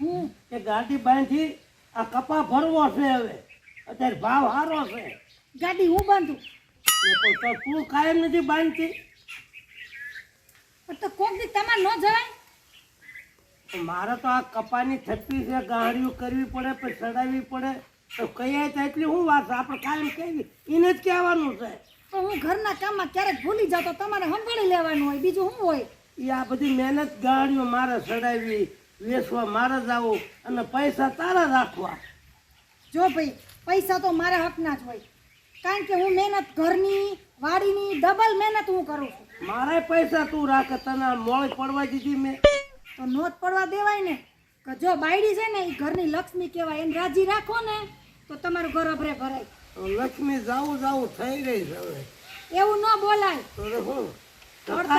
હું કે ગાડી બાંધી આ કપા ભરવો છે હવે. અત્યારે ભાવ સારો છે. ગાડી હું બાંધું? એ પણ તો તું કાયમ નથી બાંધતી. તો કોક દી તમારે ન જવાય? મારે તો આ કપાની થપ્પી છે ગાડીઓ કરવી પડે પછી ચડાવવી પડે. તો કહીએ તો એટલી શું વાત આપણે કાયમ કહેવી એને જ કહેવાનું છે. પણ હું ઘરના કામમાં ક્યારેક ભૂલી જાઉં તો તમારે સંભાળી લેવાનું હોય બીજું શું હોય? એ આ બધી મહેનત ગાડીઓ મારે ચડાવવી વેચવા મારે જ આવું અને પૈસા તારા રાખવા જો ભાઈ પૈસા તો મારા હકના જ હોય. કારણ કે હું મહેનત ઘરની વાડીની ડબલ મહેનત હું કરું છું. મારે પૈસા તું રાખે તને મોળ પડવા દીધી મેં. તો નોત પડવા દેવાય ને. કે જો બાયડી છે ને એ ઘરની લક્ષ્મી કહેવાય એને રાજી રાખો ને તો તમારું ઘર અભરે ભરાય. લક્ષ્મી જાવું જાવું થઈ રહી છે હવે. એવું ન બોલાય. અરે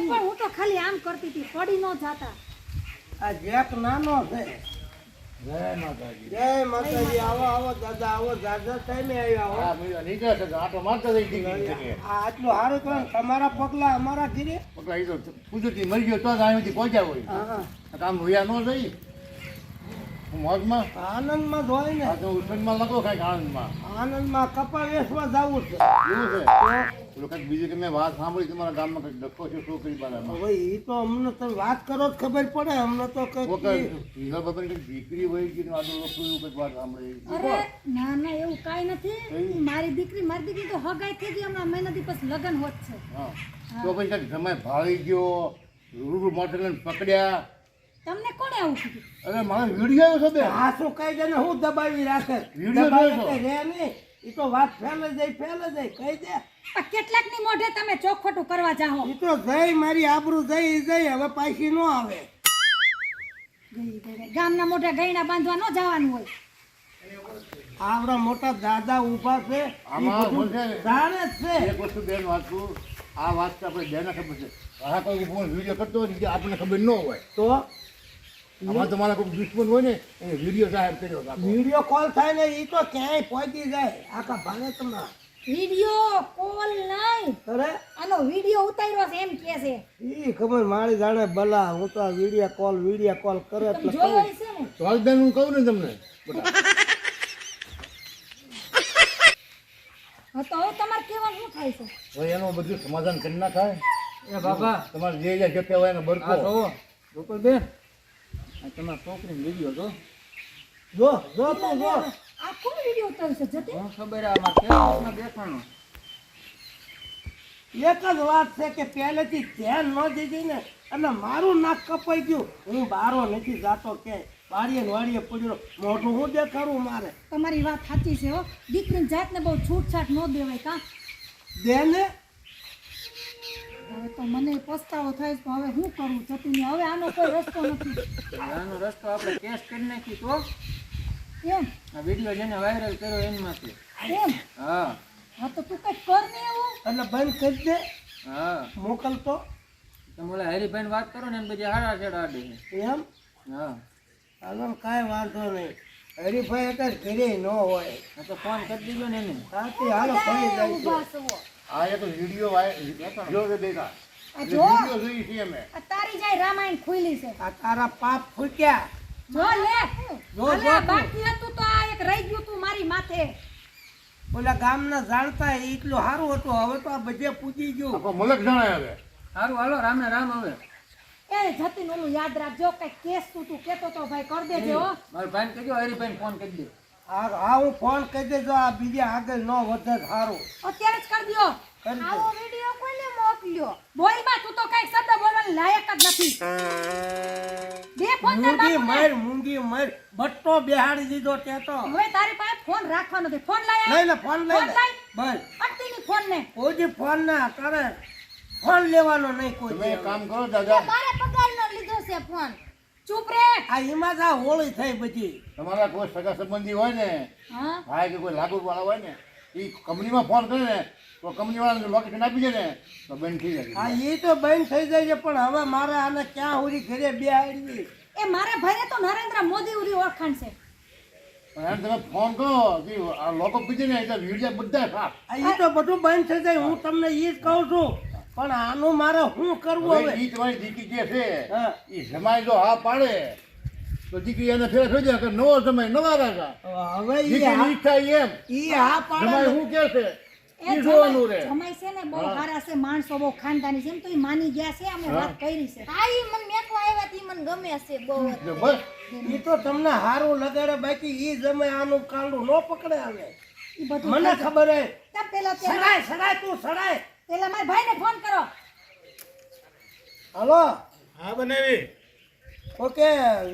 પણ હું તો ખાલી આમ કરતી હતી પડી ન જાતા. આ જેક નાનો છે. જય માતાજી. જય માતાજી. આવો આવો દાદા આવો દાદા ટાઈમે આવ્યા આવ્યો નીકળે છે તો મારતો જઈ આટલું સારું કરો તમારા પગલા અમારા ઘીરે? પગલા એ તો કુદરતી મરી ગયો તો જ અહીંથી પહોંચ્યા હોય. કામ રોયા ન જઈ મોજમાં? આનંદમાં હોય ને આ તો ઉત્સવમાં લખો કાંઈક આનંદમાં. આનંદમાં કપા વેચવા જવું છે. એવું છે? પેલું કંઈક બીજું કે મેં વાત સાંભળી તમારા ગામમાં કંઈક ડખો છે છોકરી બારામાં હવે એ તો અમને તો વાત કરો જ ખબર પડે. અમને તો બાબાની કંઈક દીકરી હોય કે આડું લોકો એવું કંઈક વાત સાંભળી? અરે ના ના એવું કાંઈ નથી. મારી દીકરી મારી દીકરી તો હગાઈ થઈ ગઈ હમણાં. મહિનાથી પછી લગ્ન હોત છે. હા. તો પછી કંઈક સમય ભાળી ગયો રૂડું મોટર પકડ્યા તમને કોણે આવું કીધું? અરે મારો વિડિયો છે બે આ શું કહી દે ને હું દબાવી રાખે. વિડિયો રે નહીં. એ તો વાત ફેલે જાય ફેલે જાય. કહી દે પણ કેટલાકની મોઢે તમે ચોખવટું કરવા જાઓ. એ તો જઈ મારી આબરૂ જઈ જઈ હવે પાછી ન આવે. ગામના મોટા ગયણા બાંધવા ન જવાનું હોય. આવડા મોટા દાદા ઊભા છે ને. જાણે છે. એક વસ્તુ બેન વાંચું. આ વાત તો આપણે બેને ખબર છે. આ કોઈ ફોન વીડિયો કરતો હોય આપણને ખબર ન હોય. તો? આમાં તમારા કોઈ દુશ્મન હોય ને એને વીડિયો જાહેર કર્યો છે વીડિયો કોલ થાય ને એ તો ક્યાંય પહોંચી જાય. આખા ભાને તમારા વીડિયો કોલ નહીં. અરે? આનો વીડિયો ઉતાર્યો છે એમ કે છે. ઈ ખબર મારી જાણે ભલા હું તો વીડિયો કોલ વીડિયો કોલ કરે એટલે જોયો. હશે? ને તો હું કહું ને તમને. હા તો હવે તમારે કેવાનું શું થાય છે? હવે એનું બધું સમાધાન કરી નાખાય. એ બાબા તમારે જે જે હોય એને આ બરકો આ તમારા છોકરીને વીડિયો જો. જો જો તો જો. આ કોણ વીડિયો ઉતાર્યો છે જતી? હું ખબર આ અમારે કેવા બેઠાનો એક જ વાત છે કે પહેલેથી ધ્યાન ન દીધી ને અને મારું નાક કપાઈ ગયું. હું બારો નથી જાતો કે વાડીએ વાળીએ વાડીએ પડ્યો. મોઢું હું દેખાડું મારે? તમારી વાત સાચી છે હો. દીકરીની જાતને બહુ છૂટછાટ ન દેવાય કા? દે ને હવે તો મને પસ્તાવો થાય છે હવે શું કરું? જતીને હવે આનો કોઈ રસ્તો નથી. આનો રસ્તો આપણે કેસ કરી નાખી તો? એમ? આ વીડિયો જેને વાયરલ કર્યો એમાંથી એમ? હા. હા તો તું કઈ કર ને એવું? એટલે બંધ કરી દે. હા. મોકલતો તમે ઓલા હરિભાઈ વાત કરો ને એમ બધી હારા છેડા આડે એમ? હા. હાલો કાંઈ વાંધો નહીં. હરીભાઈ અત્યારે ઘરે ન હોય. તો ફોન કરી દીધો ને એને. સાચી હાલો ફરી જાય આ એક વીડિયો વાય- જો કે દેખા આ જો. વિડિયો જોઈ છે અમે. આ તારી જાય રામાયણ ખુલી છે. આ તારા પાપ ફૂટ્યા. જો લે. જો, જો તું. બાકી હતું તો આ એક રહી ગયું તું મારી માથે. ઓલા ગામના જાણતા એ એટલું સારું હતું હવે તો આ બધે પૂજી ગયું. મલક જણાય હવે. સારું હાલો રામે રામ હવે. એ જતીન ઓલું યાદ રાખજો કઈ કેસ તું તું કેતો તો ભાઈ કર દેજે હો. મારા ભાઈને કહેજો હરિભાઈને ફોન કરી દે. આ આ હું ફોન કહી દેજો આ બીજે આગળ ન વધે સારું અત્યારે જ કરી દે. આવો વિડિયો કોને મોકલ્યો? બોલ બા તું તો કઈ શબ્દ બોલવાની લાયક જ નથી. બે ફોન મૂંગી. મર મૂંગી મર. બટ્ટો બેહાડી દીધો તે તો. હવે તારી પાસે ફોન રાખવાનો નથી ફોન લાય લઈ લે ફોન લઈ લે. લાય. અટકી ની ફોન ને. ઓજી ફોન ના કરે. ફોન લેવાનો નહીં કોઈ તમે કામ કરો દાદા. મારે પગારનો લીધો છે ફોન ચૂપ રે. આ એમાં જ આ હોળી થઈ બધી તમારા કોઈ સગા સંબંધી હોય ને હા? ભાઈ કે કોઈ લાગુ વાળા હોય ને એ કંપનીમાં ફોન કરે ને તો કંપની વાળાને લોકેશન આપી દે ને તો બંધ થઈ હા એ તો બંધ થઈ જાય છે પણ હવે મારે આને ક્યાં ઉરી ઘરે બેહાડવી એ મારા ભાઈને તો નરેન્દ્ર મોદી ઉરી ઓળખાણ છે. એમ તમે ફોન કરો લોકો પીજે ને એટલે વીડિયો બધા સાફ. એ તો બધું બંધ થઈ જાય હું તમને એ જ કહું છું. પણ આનું મારે શું કરવું હવે ઈ તમારી દીકરી જે છે હા. એ જમાઈ જો હા પાડે તો દીકરી એને ફેર થઈ જાય કે નવો જમાઈ નવા રાજા. હવે ઈ દીકરી ઈચ્છા એમ. ઈ હા પાડે જમાઈ ને. શું કે છે? જમાઈ ને બહુ સારા છે માણસો બહુ ખાનદાની છે એમ તો માની ગયા છે અમે વાત કરી છે. હા ઈ મને મેકવા આવ્યા તી મને ગમે છે બહુ ઈ તો તમને હારું લગાડે બાકી ઈ જમે આનું કાંડું ન પકડે આવે મને ખબર હે. પેલા સડાય સડાય તું સડાય. પેલા મારા ભાઈને ફોન કરો. હલો? હા બનાવી. ઓકે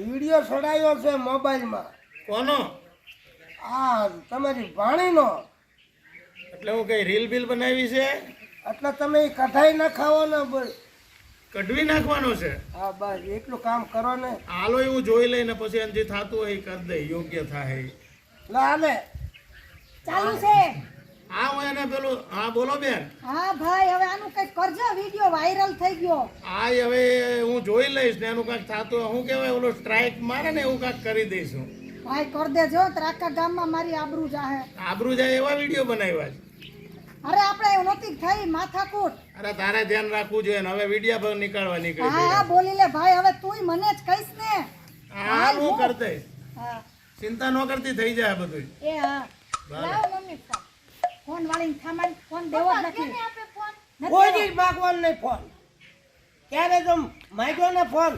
વીડિયો છોડાયો છે મોબાઈલમાં. કોનો? આ તમારી વાણીનો. એટલે હું કઈ રીલ બિલ બનાવી છે? એટલે તમે કઢાઈ ના ખાવો ને કઢવી નાખવાનો છે? હા બસ એટલું કામ કરો ને. હાલો એવું જોઈ લઈને પછી એને જે થતું હોય એ કરી દે યોગ્ય થાય. એટલે હાલે. ચાલુ છે. હા હું એને પેલું હા બોલો બેન. હા ભાઈ હવે આનું કંઈક કરજો વીડિયો વાયરલ થઈ ગયો. આ હવે હું જોઈ લઈશ ને એનું કાંઈક થતું હું કેવાય કહેવાય ઓલો સ્ટ્રાઇક મારે ને એવું કાંઈક કરી દઈશું. ભાઈ કર દેજો ત્રાકા ગામમાં મારી આબરૂ જાહે. આબરૂ જાય એવા વીડિયો બનાવ્યા છે. અરે આપણે એવું નહોતી થઈ માથાકૂટ. અરે તારે ધ્યાન રાખવું જોઈએ ને હવે વીડિયો પર નીકળવા નીકળી હા હા બોલી લે ભાઈ હવે તુંય મને જ કહીશ ને. હા હું કરી દઈશ. હા. ચિંતા ન કરતી થઈ જાય બધું એ હા. લાવ મમ્મી ફોન વાળીને થામાન ફોન દેવો જ નથી. કોઈ. દી નહીં ફોન. ક્યારે તો માગ્યો ને ફોન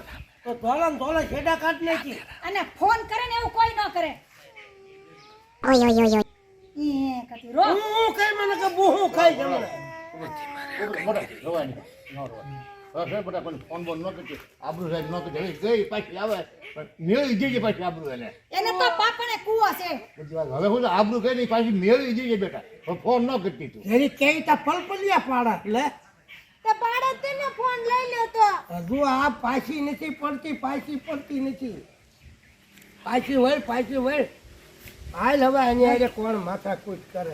તો ધોલન ધોલે છેડા કાઢ નાખી. અને ફોન કરે ને એવું કોઈ ન કરે. ઈ હે કતી રો હું હું કઈ મને કે બુ હું ખાઈ જમને મોટા રવાની ન. રવાની હવે ફેર બધા કોઈ ફોન બોન ન કરતી આબરૂ સાહેબ ન કરતી ગઈ પાછી આવે પણ મેળવી જઈએ પાછી આબરૂ એને એને તો પાપણે કૂવો છે. હવે હું આબરૂ કઈ નહીં પાછી મેળવી જઈએ બેટા. ફોન ન કરતી તું. એની કેવી તા પલપલિયા પાડા એટલે તે પાડે તેને ફોન લઈ લ્યો તો. હજુ આ પાછી નથી પડતી પાછી પડતી નથી. પાછી વળ પાછી વળ. હાલ હવે આની હારે કોણ માથા કૂટ કરે.